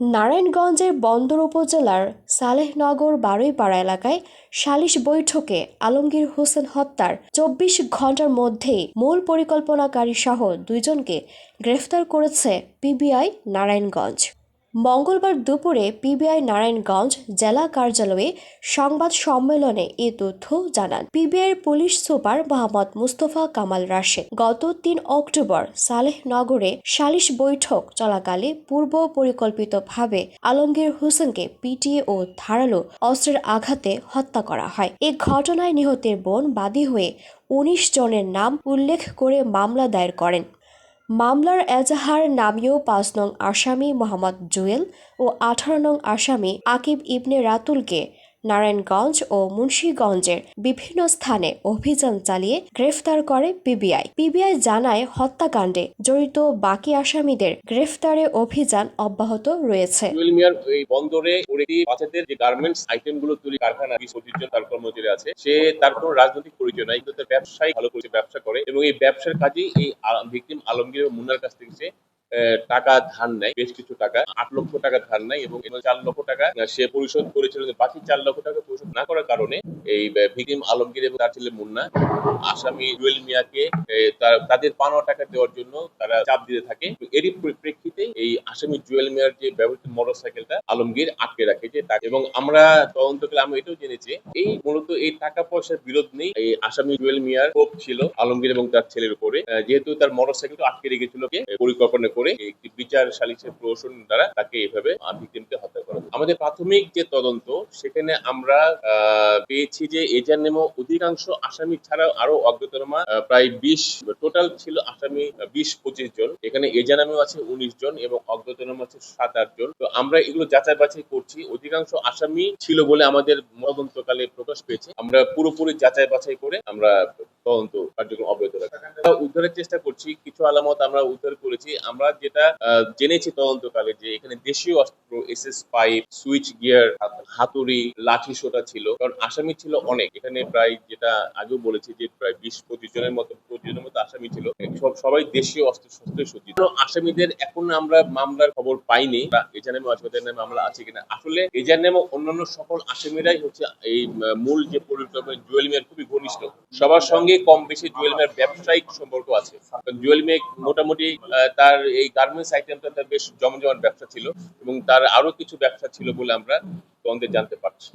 নারায়ণগঞ্জের বন্দর উপজেলার সালেহনগর বারুইপাড়া এলাকায় সালিশ বৈঠকে আলমগীর হোসেন হত্যার চব্বিশ ঘণ্টার মধ্যেই মূল পরিকল্পনাকারী সহ দুইজনকে গ্রেফতার করেছে পিবিআই নারায়ণগঞ্জ। মঙ্গলবার দুপুরে পিবিআই নারায়ণগঞ্জ জেলা কার্যালয়ে সংবাদ সম্মেলনে এ তথ্য জানান। পিবিআইয়ের পুলিশ সুপার মোহাম্মদ মুস্তফা কামাল রাশেদ গত তিন অক্টোবর সালেহনগরে সালিশ বৈঠক চলাকালে পূর্ব পরিকল্পিতভাবে আলমগীর হোসেনকে পিটিয়ে ও ধারালো অস্ত্রের আঘাতে হত্যা করা হয়। এ ঘটনায় নিহতের বোন বাদী হয়ে উনিশ জনের নাম উল্লেখ করে মামলা দায়ের করেন। মামলার এজাহার নামীয় পাঁচ নং আসামি মোহাম্মদ জুয়েল ও আঠারো নং আসামি আকিব ইবনে রাতুলকে নারায়ণগঞ্জ ও মুন্সীগঞ্জের বিভিন্ন স্থানে অভিযান চালিয়ে গ্রেফতার করে পিবিআই। পিবিআই জানায়, হত্যাকাণ্ডে জড়িত বাকি আসামিদের গ্রেফতারে অভিযান অব্যাহত রয়েছে। বন্দরে বাচ্চাদের যে গার্মেন্টস আইটেমগুলো তৈরি কারখানা তার কর্মচারী আছে, সে তার কোনো রাজনৈতিক পরিচয় নাই, কিন্তু তার ব্যবসায় ভালো করে ব্যবসা করে এবং এই ব্যবসার কাজে এই ভিকটিম আলমগীর মুন্নার কাছ থেকে টাকা ধার নেয়, বেশ কিছু টাকা, আট লক্ষ টাকা ধার নেয় এবং চার লক্ষ টাকা সে পরিশোধ করেছিল বাকি চার লক্ষ টাকা পরিশোধ না করার কারণে এই ভিকটিম আলমগীর এবং তার ছেলে মুন্না আসামি জুয়েল মিয়াকে তাদের পাওনা টাকা দেওয়ার জন্য তারা চাপ দিতে থাকে। এরই পরিপ্রেক্ষিতে এই আসামি জুয়েল মিয়ার যে ব্যবহৃত মোটর সাইকেলটা আলমগীর আটকে রাখে যে এবং আমরা তদন্ত তদন্তকালে আমরা এটাও জেনেছি, এই মূলত এই টাকা পয়সার বিরোধ নেই এই আসামি জুয়েল মিয়ার ক্ষোভ ছিল আলমগীর এবং তার ছেলের উপরে। যেহেতু তার মোটর সাইকেলটা আটকে রেখেছিল পরিকল্পনা করে একটি বিচার সালিসের প্রহসন দ্বারা তাকে এভাবে ভিকটিমকে হত্যা করা আমাদের প্রাথমিক যে তদন্ত, সেখানে আমরা পেয়েছি যে এজার নেমো অধিকাংশ আসামি ছাড়াও আরও অজ্ঞাতনামা প্রায় বিশ, টোটাল ছিল আসামি বিশ, পঁচিশ জন। এখানে এজা নামেও আছে উনিশ জন এবং অজ্ঞাতনামা আছে সাত, আট জন। তো আমরা এগুলো যাচাই বাছাই করছি। অধিকাংশ আসামি ছিল বলে আমাদের তদন্তকালে প্রকাশ পেয়েছে। আমরা পুরোপুরি যাচাই বাছাই করে আমরা তদন্ত কার্যক্রম অব্যাহত রাখি। উদ্ধারের চেষ্টা করছি, কিছু আলামত আমরা উদ্ধার করেছি। আমরা যেটা জেনেছি তদন্তকালে যে এখানে দেশীয় অস্ত্র S S pipe, switch gear হাতুড়ি, লাঠি সোটা ছিল। কারণ আসামি ছিল অনেক। এখানে প্রায় যেটা আগেও বলেছি যে প্রায় বিশ পঁচিশ জনের মতো পঁচিশ মতো আসামি ছিল। সব, সবাই দেশীয় অস্ত্র শস্ত্রে সজ্জিত। আসামিদের এখন আমরা মামলার খবর পাইনি। বা এজার নামে মামলা আছে কিনা? আসলে এজার নামে অন্যান্য সকল আসামিরাই হচ্ছে এই মূল যে পরিকল্পনা জুয়েল খুবই ঘনিষ্ঠ। সবার সঙ্গে কম বেশি জুয়েল মিয়ার ব্যবসায়িক সম্পর্ক আছে। জুয়েল মিয়া মোটামুটি তার এই গার্মেন্টস আইটেমটা তার বেশ জমজমান ব্যবসা ছিল এবং তার আরও কিছু ব্যবসা ছিল বলে আমরা তদন্তে জানতে পারছি।